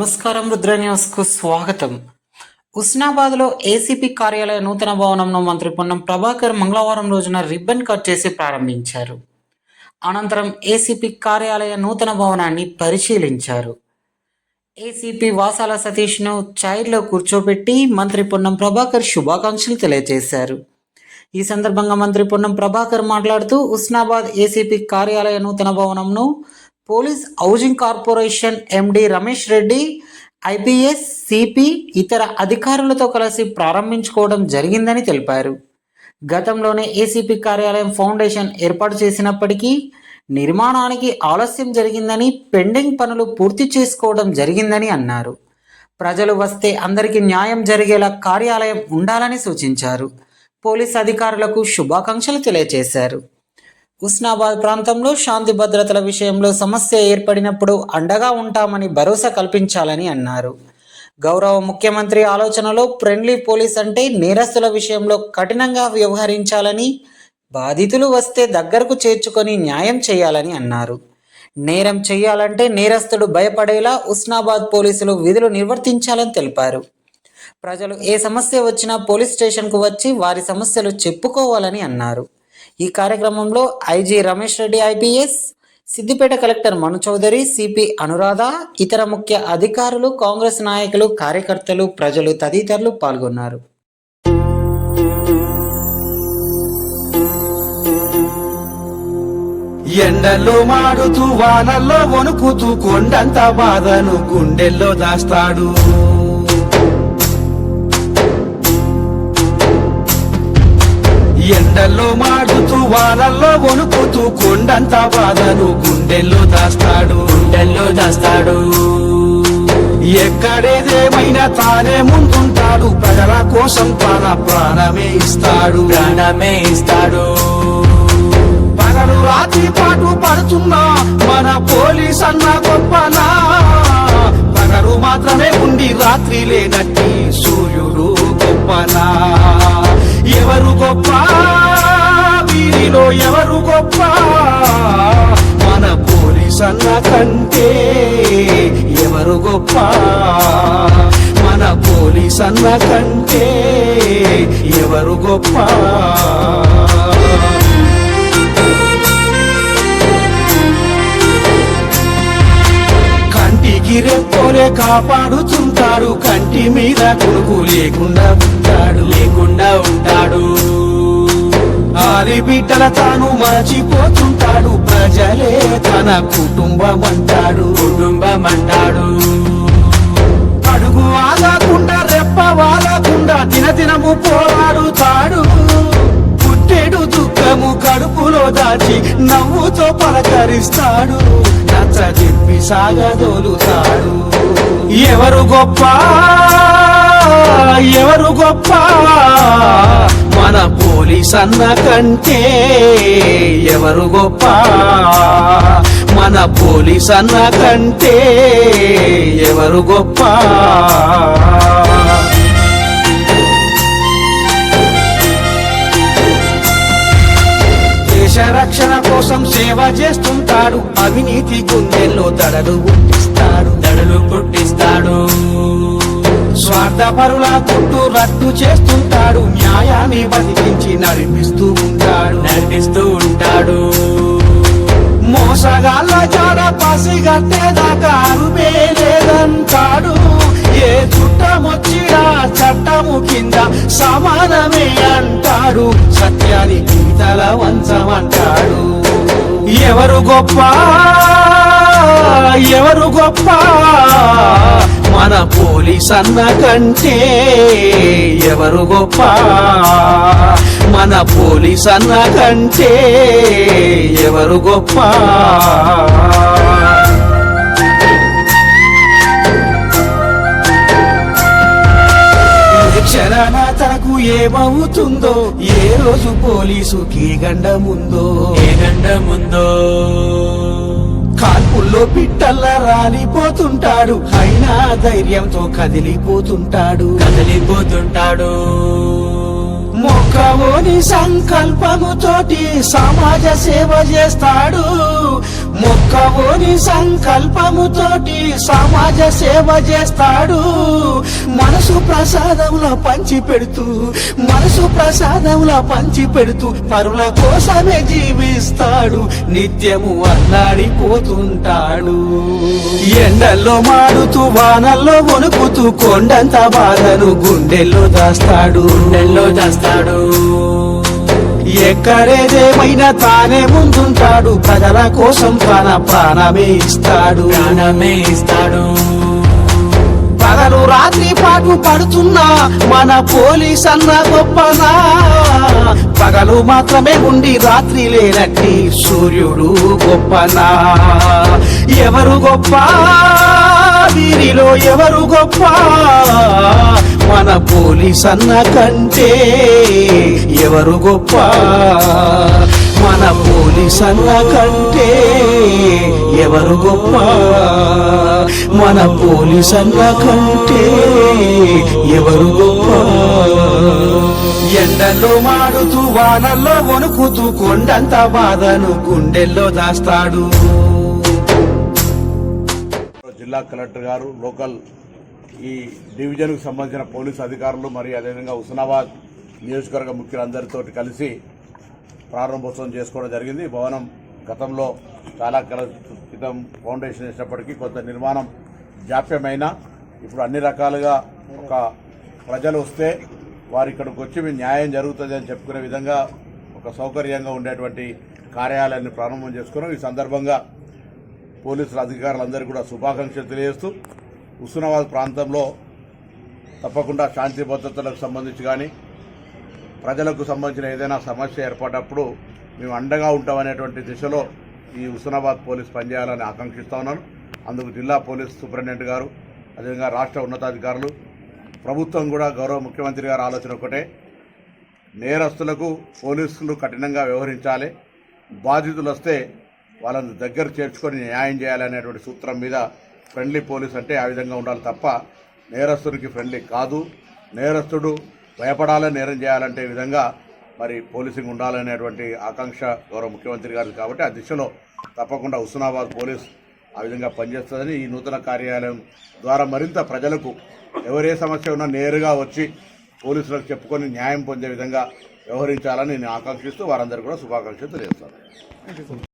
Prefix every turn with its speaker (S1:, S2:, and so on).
S1: నమస్కారం రుద్ర న్యూస్కు స్వాగతం. ఉస్నాబాద్లో ఏసీపీ కార్యాలయ నూతన భవనంను మంత్రి పొన్నం ప్రభాకర్ మంగళవారం రోజున రిబ్బన్ కట్ చేసి ప్రారంభించారు. అనంతరం ఏసీపీ కార్యాలయ నూతన భవనాన్ని పరిశీలించారు. ఏసీపీ వాసాల సతీష్ను చైర్లో కూర్చోబెట్టి మంత్రి పొన్నం ప్రభాకర్ శుభాకాంక్షలు తెలియజేశారు. ఈ సందర్భంగా మంత్రి పొన్నం ప్రభాకర్ మాట్లాడుతూ ఉస్నాబాద్ ఏసీపీ కార్యాలయ నూతన భవనంను police housing corporation MD Ramesh Reddy IPS CP ఇతర అధికారులతో కలిసి ప్రారంభించుకోవడం జరిగిందని తెలిపారు. గతంలోనే ఏసీపీ కార్యాలయం ఫౌండేషన్ ఏర్పాటు చేసినప్పటికీ నిర్మాణానికి ఆలస్యం జరిగిందని పెండింగ్ పనులు పూర్తి చేసుకోవడం జరిగిందని అన్నారు. ప్రజలు వస్తే అందరికీ న్యాయం జరిగేలా కార్యాలయం ఉండాలని సూచించారు. పోలీస్ అధికారులకు శుభాకాంక్షలు తెలియజేశారు. ఉస్నాబాద్ ప్రాంతంలో శాంతి భద్రతల విషయంలో సమస్య ఏర్పడినప్పుడు అండగా ఉంటామని భరోసా కల్పించాలని అన్నారు. గౌరవ ముఖ్యమంత్రి ఆలోచనలో ఫ్రెండ్లీ పోలీస్ అంటే నేరస్తుల విషయంలో కఠినంగా వ్యవహరించాలని బాధితులు వస్తే దగ్గరకు చేర్చుకొని న్యాయం చేయాలని అన్నారు. నేరం చేయాలంటే నేరస్తుడు భయపడేలా ఉస్నాబాద్ పోలీసులు విధులు నిర్వర్తించాలని తెలిపారు. ప్రజలు ఏ సమస్య వచ్చినా పోలీస్ స్టేషన్కు వచ్చి వారి సమస్యలు చెప్పుకోవాలని అన్నారు. ఈ కార్యక్రమంలో IG Ramesh Reddy IPS Siddipet collector Manu Chaudhary CP Anuradha ఇతర ముఖ్య అధికారులు కాంగ్రెస్ నాయకులు కార్యకర్తలు ప్రజలు తదితరులు పాల్గొన్నారు.
S2: ఎండల్లో మాడుతూ వానల్లో వణుకుతూ కొండంత బాధను గుండెల్లో దాస్తాడు. ఎండల్లో మాడుతూ వానల్లో వణుకుతూ కొండంత బాధను గుండెల్లో దాస్తాడు.
S3: గుండెల్లో దాస్తాడు.
S2: ఎక్కడేదేమైనా తానే ముందుంటాడు. ప్రజల కోసం తన ప్రాణమే ఇస్తాడు.
S3: ప్రాణమే ఇస్తాడు.
S2: పగలు రాత్రి పాటు పడుతున్నా మన పోలీస్ అన్న గొప్పనా? పగలు మాత్రమే ఉండి రాత్రి లేనట్టి సూర్యుడు గొప్పనా? ఎవరు గొప్ప? వీరిలో ఎవరు గొప్ప? మన పోలీస్ అన్న కంటే ఎవరు గొప్ప? మన పోలీస్ అన్న కంటే ఎవరు గొప్ప? కంటికి కాపాడుతుంటాడు కంటి మీద కొడుకు లేకుండా ఉంటాడు
S3: లేకుండా
S2: ఆరి బిడ్డల తాను మర్చిపోతుంటాడు. ప్రజలే తన కుటుంబం అంటాడు
S3: కుటుంబం అంటాడు
S2: అడుగు ఆగకుండా రెప్ప వాలకుండా దినదినము పోరాడుతాడు. పుట్టెడు దుఃఖము కడుపులో దాచి నవ్వుతో పలకరిస్తాడు. నచ్చ చెప్పి సాగదోలుతాడు. ఎవరు గొప్ప? ఎవరు గొప్ప? అన్న కంటే ఎవరు గొప్ప? మన పోలీస్ అన్న కంటే ఎవరు గొప్ప? దేశ రక్షణ కోసం సేవ చేస్తుంటాడు అవినీతి గుండెల్లో దడలు పుట్టిస్తాడు.
S3: దడలు పుట్టిస్తాడు.
S2: స్వార్థపరుల చుట్టూ రద్దు చేస్తుంటాడు న్యాయాన్ని బతికించి నడిపిస్తూ ఉంటాడు.
S3: నడిపిస్తూ ఉంటాడు.
S2: మోసగాళ్ళ జాడ పసిగట్టేదాకా అరుపే లేదంటాడు. ఏ చుట్టమొచ్చినా చట్టము కింద సమానమే అంటాడు. సత్యానికి తల వంచమంటాడు ఎవరు గొప్ప? ఎవరు గొప్ప? మన పోలీస్ అన్న కంటే ఎవరు గొప్ప? మన పోలీస్ అన్న కంటే ఎవరు గొప్ప? క్షణాన తనకు ఏమవుతుందో ఏ రోజు పోలీసుకి గండముందో?
S3: ఏ గండముందో?
S2: కాల్పుల్లో పిట్టల్లా రాలిపోతుంటాడు. అయినా ధైర్యంతో కదిలిపోతుంటాడు.
S3: కదిలిపోతుంటాడు.
S2: మోక మొక్కవోని సంకల్పముతోటి సమాజ సేవ చేస్తాడు. మొక్కవోని సంకల్పముతోటి సమాజ సేవ చేస్తాడు. మనసు ప్రసాదంలో పంచి పెడుతూ మనసు ప్రసాదంలో పంచి పెడుతూ పరుల కోసమే జీవిస్తాడు. నిత్యము అల్లాడిపోతుంటాడు. ఎండల్లో మాడుతూ వానల్లో వణుకుతూ కొండంత బాధను గుండెల్లో దాస్తాడు.
S3: నెల్లో చేస్తాడు
S2: ఎక్కడేదేమైనా తానే ముందుంటాడు. ప్రజల కోసం తన ప్రాణమే ఇస్తాడు.
S3: ప్రాణమే ఇస్తాడు.
S2: పగలు రాత్రి పాటు పడుతున్నా మన పోలీస్ అన్న గొప్పనా? పగలు మాత్రమే ఉండి రాత్రి లేనట్టి సూర్యుడు గొప్పనా? ఎవరు గొప్ప? వీరిలో ఎవరు గొప్ప? మన పోలీస్ అన్న కంటే ఎవరు గొప్ప? మన పోలీస్ అన్న కంటే ఎవరు గొప్ప? మన పోలీస్ అన్న కంటే ఎవరు గొప్ప? ఎండల్లో మాడుతూ వానల్లో వణుకుతూ కొండంత బాధను గుండెల్లో దాస్తాడు.
S4: జిల్లా కలెక్టర్ గారు లోకల్ ఈ డివిజన్కు సంబంధించిన పోలీసు అధికారులు మరియు అదేవిధంగా హుస్నాబాద్ నియోజకవర్గ ముఖ్యులందరితో కలిసి ప్రారంభోత్సవం చేసుకోవడం జరిగింది. భవనం గతంలో చాలా కాల క్రితం ఫౌండేషన్ వేసినప్పటికీ కొంత నిర్మాణం జాప్యమైన ఇప్పుడు అన్ని రకాలుగా ఒక ప్రజలు వస్తే వారు ఇక్కడికి వచ్చి మీ న్యాయం జరుగుతుంది అని చెప్పుకునే విధంగా ఒక సౌకర్యంగా ఉండేటువంటి కార్యాలయాన్ని ప్రారంభం చేసుకున్నాం. ఈ సందర్భంగా పోలీసుల అధికారులందరికీ కూడా శుభాకాంక్షలు తెలియజేస్తూ హుస్నాబాద్ ప్రాంతంలో తప్పకుండా శాంతి భద్రతలకు సంబంధించి కానీ ప్రజలకు సంబంధించిన ఏదైనా సమస్య ఏర్పడినప్పుడు మేము అండగా ఉంటామనేటువంటి దిశలో ఈ హుస్నాబాద్ పోలీస్ పనిచేయాలని ఆకాంక్షిస్తా ఉన్నాను. అందుకు జిల్లా పోలీస్ సూపరింటెండెంట్ గారు అదేవిధంగా రాష్ట్ర ఉన్నతాధికారులు ప్రభుత్వం కూడా గౌరవ ముఖ్యమంత్రి గారి ఆలోచన ఒకటే. నేరస్తులకు పోలీసులు కఠినంగా వ్యవహరించాలి. బాధితులు వస్తే వాళ్ళని దగ్గర చేర్చుకొని న్యాయం చేయాలనేటువంటి సూత్రం మీద ఫ్రెండ్లీ పోలీస్ అంటే ఆ విధంగా ఉండాలి తప్ప నేరస్తుడికి ఫ్రెండ్లీ కాదు. నేరస్తుడు భయపడాలని నేరం చేయాలంటే విధంగా మరి పోలీసింగ్ ఉండాలనేటువంటి ఆకాంక్ష గౌరవ ముఖ్యమంత్రి గారు కాబట్టి ఆ దిశలో తప్పకుండా హుస్నాబాద్ పోలీస్ ఆ విధంగా పనిచేస్తుందని ఈ నూతన కార్యాలయం ద్వారా మరింత ప్రజలకు ఎవరే సమస్య ఉన్నా నేరుగా వచ్చి పోలీసులకు చెప్పుకొని న్యాయం పొందే విధంగా వ్యవహరించాలని నేను ఆకాంక్షిస్తూ వారందరూ కూడా శుభాకాంక్షలు తెలియజేస్తాను.